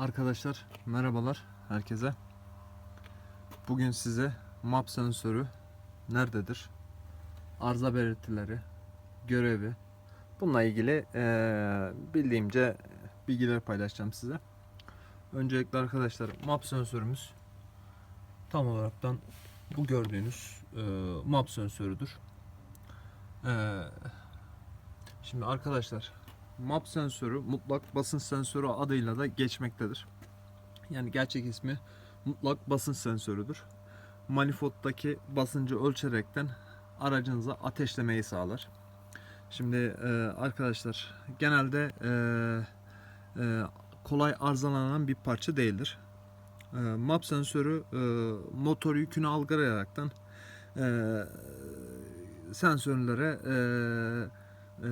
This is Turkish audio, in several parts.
Arkadaşlar merhabalar herkese. Bugün size map sensörü nerededir? Arıza belirtileri, görevi. Bununla ilgili eee, bildiğimce bilgiler paylaşacağım size. Öncelikle arkadaşlar map sensörümüz tam olaraktan bu gördüğünüz eee, map sensörüdür. Eee, şimdi arkadaşlar MAP sensörü mutlak basınç sensörü adıyla da geçmektedir. Yani gerçek ismi mutlak basınç sensörüdür. Manifolddaki basıncı ölçerekten aracınıza ateşlemeyi sağlar. Şimdi e, arkadaşlar genelde e, e, kolay arızalanan bir parça değildir. E, MAP sensörü e, motor yükünü algılayaraktan e, sensörlere e, e,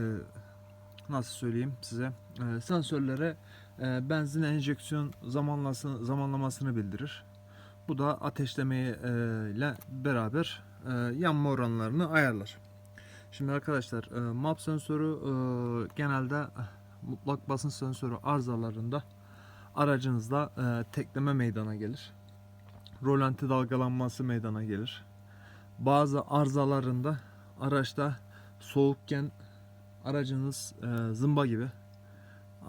nasıl söyleyeyim size e, sensörlere e, benzin enjeksiyon zamanlası, zamanlamasını bildirir. Bu da ateşlemeyi e, ile beraber e, yanma oranlarını ayarlar. Şimdi arkadaşlar e, MAP sensörü e, genelde mutlak basınç sensörü arızalarında aracınızda e, tekleme meydana gelir. Rolanti dalgalanması meydana gelir. Bazı arızalarında araçta soğukken aracınız e, zımba gibi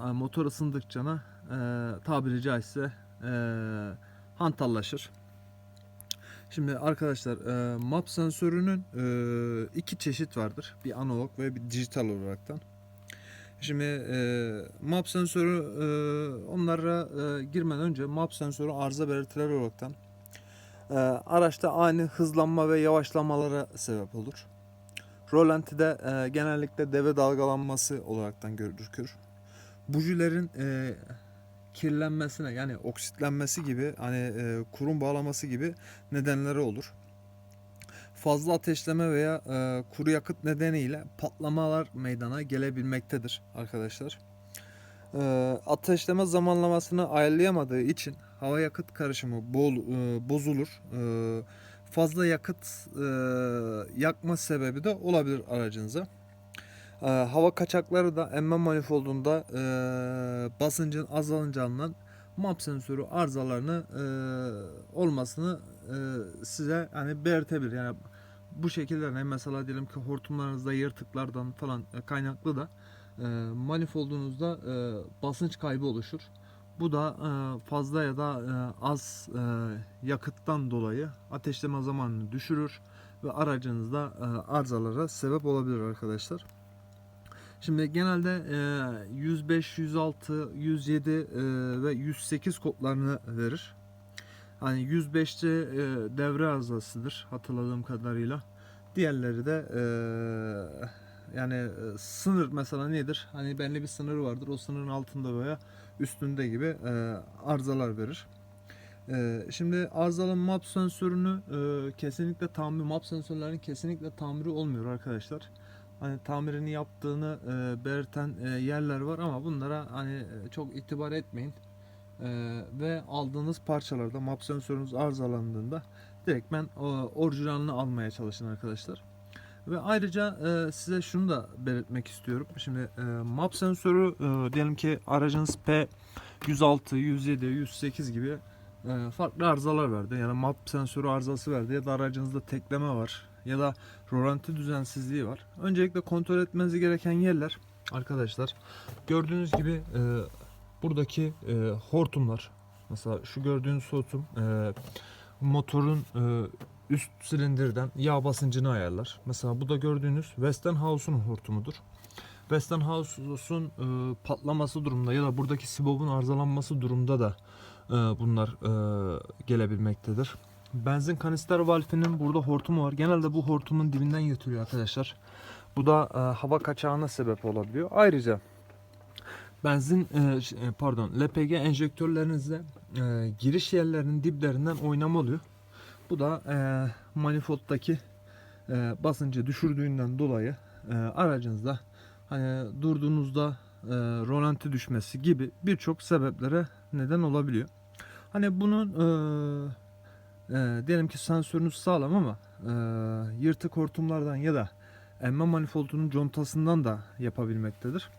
e, motor ısındıkça e, tabiri caizse e, hantallaşır. Şimdi arkadaşlar e, map sensörünün e, iki çeşit vardır. Bir analog ve bir dijital olaraktan. Şimdi e, map sensörü e, onlara e, girmeden önce map sensörü arıza belirtileri olaraktan e, araçta ani hızlanma ve yavaşlamalara sebep olur. Rolanti'de e, genellikle deve dalgalanması olaraktan görülür. Bujilerin e, kirlenmesine yani oksitlenmesi gibi hani e, kurum bağlaması gibi nedenleri olur. Fazla ateşleme veya e, kuru yakıt nedeniyle patlamalar meydana gelebilmektedir arkadaşlar. E, ateşleme zamanlamasını ayarlayamadığı için hava yakıt karışımı bol, e, bozulur. E, fazla yakıt e, yakma sebebi de olabilir aracınıza. E, hava kaçakları da emme manifoldunda e, basıncın azalacağından map sensörü arızalarını e, olmasını e, size hani belirtebilir. Yani bu şekilde hani mesela diyelim ki hortumlarınızda yırtıklardan falan kaynaklı da e, manifoldunuzda e, basınç kaybı oluşur. Bu da e, fazla ya da e, az e, yakıttan dolayı ateşleme zamanını düşürür ve aracınızda arızalara sebep olabilir arkadaşlar. Şimdi genelde e, 105, 106, 107 e, ve 108 kodlarını verir. Hani 105'te e, devre arızasıdır hatırladığım kadarıyla. Diğerleri de yani e, sınır mesela nedir? Hani belli bir sınır vardır. O sınırın altında veya üstünde gibi e, arızalar verir. E, şimdi arızalı map sensörünü kesinlikle tamir map sensörlerinin kesinlikle tamiri olmuyor arkadaşlar. Hani tamirini yaptığını belirten yerler var ama bunlara hani çok itibar etmeyin. Ve aldığınız parçalarda map sensörünüz arızalandığında direktmen e, orijinalini almaya çalışın arkadaşlar. Ve ayrıca e, size şunu da belirtmek istiyorum. Şimdi e, map sensörü e, diyelim ki aracınız P106, 107, 108 gibi e, farklı arızalar verdi. Yani map sensörü arızası verdi ya da aracınızda tekleme var ya da rolanti düzensizliği var. Öncelikle kontrol etmeniz gereken yerler arkadaşlar. Gördüğünüz gibi e, buradaki e, hortumlar mesela şu gördüğünüz hortum e, motorun e, üst silindirden yağ basıncını ayarlar. Mesela bu da gördüğünüz Westinghouses'un hortumudur. Westinghouse'un e, patlaması durumunda ya da buradaki sibobun arızalanması durumunda da e, bunlar e, gelebilmektedir. Benzin kanister valfinin burada hortumu var. Genelde bu hortumun dibinden götürüyor arkadaşlar. Bu da e, hava kaçağına sebep olabiliyor. Ayrıca benzin e, e, pardon LPG enjektörlerinizde e, giriş yerlerinin diplerinden oynama oluyor. Bu da e, manifolddaki e, basıncı düşürdüğünden dolayı e, aracınızda hani durduğunuzda e, rolanti düşmesi gibi birçok sebeplere neden olabiliyor. Hani bunun e, e, diyelim ki sensörünüz sağlam ama e, yırtık hortumlardan ya da emme manifoldunun contasından da yapabilmektedir.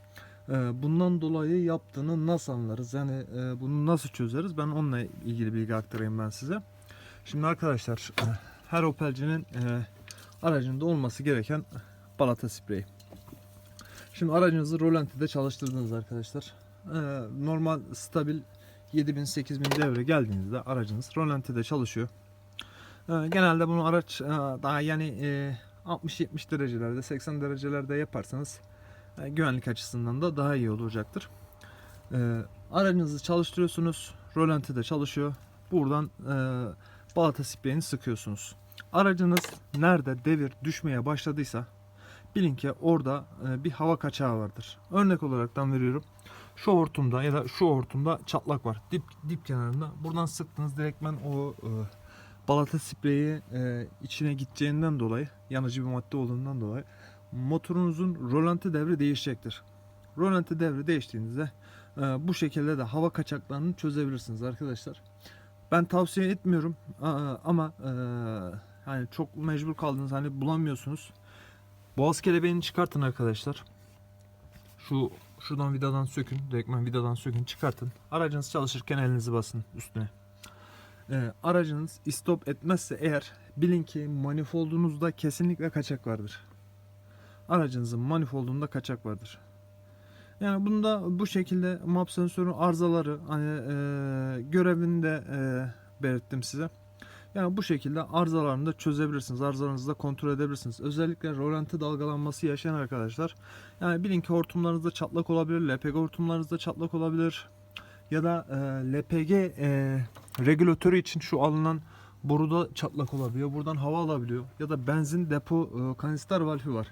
Ee, bundan dolayı yaptığını nasıl anlarız? Yani e, bunu nasıl çözeriz? Ben onunla ilgili bilgi aktarayım ben size. Şimdi arkadaşlar e, her Opel'cinin e, aracında olması gereken balata spreyi. Şimdi aracınızı rolantide çalıştırdınız arkadaşlar. Ee, normal stabil 7000-8000 devre geldiğinizde aracınız rolantide çalışıyor. Genelde bunu araç e, daha yani e, 60-70 derecelerde 80 derecelerde yaparsanız e, güvenlik açısından da daha iyi olacaktır. Aracınızı çalıştırıyorsunuz. Rolantide çalışıyor. Buradan e, balata spreyini sıkıyorsunuz. Aracınız nerede devir düşmeye başladıysa bilin ki orada e, bir hava kaçağı vardır. Örnek olaraktan veriyorum. Şu hortumda ya da şu hortumda çatlak var. Dip dip kenarında. Buradan sıktınız direktmen o e, balata spreyi e, içine gideceğinden dolayı yanıcı bir madde olduğundan dolayı motorunuzun rolanti devri değişecektir. Rolanti devri değiştiğinizde e, bu şekilde de hava kaçaklarını çözebilirsiniz arkadaşlar. Ben tavsiye etmiyorum ama e, hani çok mecbur kaldınız hani bulamıyorsunuz. Boğaz kelebeğini çıkartın arkadaşlar. Şu şuradan vidadan sökün. Direktmen vidadan sökün çıkartın. Aracınız çalışırken elinizi basın üstüne. Ee, aracınız istop etmezse eğer bilin ki manifoldunuzda kesinlikle kaçak vardır. Aracınızın manifoldunda kaçak vardır. Yani bunda bu şekilde map sensörün arızaları hani e, görevini de e, belirttim size. Yani bu şekilde arızalarını da çözebilirsiniz. Arızalarınızı da kontrol edebilirsiniz. Özellikle rolanti dalgalanması yaşayan arkadaşlar. Yani bilin ki hortumlarınızda çatlak olabilir. LPG hortumlarınızda çatlak olabilir. Ya da e, LPG e, regülatörü için şu alınan boruda çatlak olabiliyor. Buradan hava alabiliyor. Ya da benzin depo e, kanister valfi var.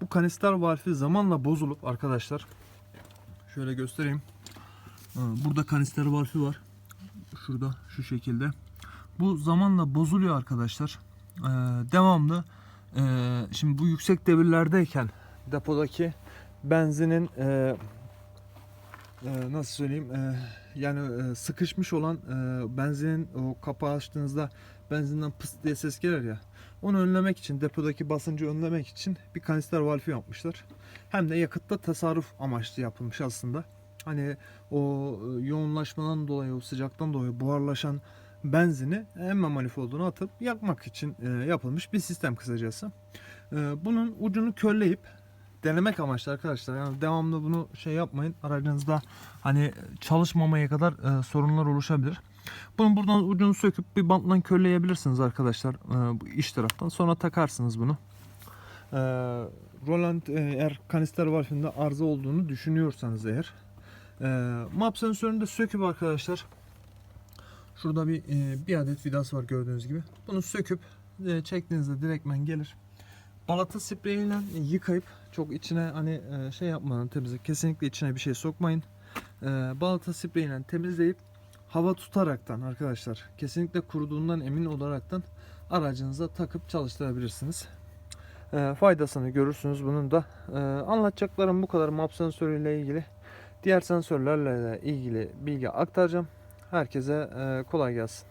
Bu kanister valfi zamanla bozulup arkadaşlar şöyle göstereyim. E, Burada kanister valfi var. Şurada şu şekilde. Bu zamanla bozuluyor arkadaşlar. Ee, devamlı e, şimdi bu yüksek devirlerdeyken depodaki benzinin nasıl söyleyeyim yani sıkışmış olan benzinin o kapağı açtığınızda benzinden pıs diye ses gelir ya onu önlemek için depodaki basıncı önlemek için bir kanister valfi yapmışlar. Hem de yakıtta tasarruf amaçlı yapılmış aslında. Hani o e, yoğunlaşmadan dolayı o sıcaktan dolayı buharlaşan benzini emme manifolduna atıp yakmak için e, yapılmış bir sistem kısacası. E, bunun ucunu körleyip denemek amaçlı arkadaşlar. Yani devamlı bunu şey yapmayın. Aracınızda hani çalışmamaya kadar sorunlar oluşabilir. Bunun buradan ucunu söküp bir bantla körleyebilirsiniz arkadaşlar e, bu iç taraftan. Sonra takarsınız bunu. E, Roland e, eğer kanister valfinde arıza olduğunu düşünüyorsanız eğer e, map sensörünü de söküp arkadaşlar Şurada bir e, bir adet vidası var gördüğünüz gibi. Bunu söküp e, çektiğinizde direktmen gelir. Balata spreyiyle yıkayıp çok içine hani e, şey yapmadan temizle kesinlikle içine bir şey sokmayın. E, balata spreyiyle temizleyip hava tutaraktan arkadaşlar kesinlikle kuruduğundan emin olaraktan aracınıza takıp çalıştırabilirsiniz. E, faydasını görürsünüz bunun da. E, anlatacaklarım bu kadar map sensörüyle ilgili. Diğer sensörlerle ilgili bilgi aktaracağım. Herkese e, kolay gelsin.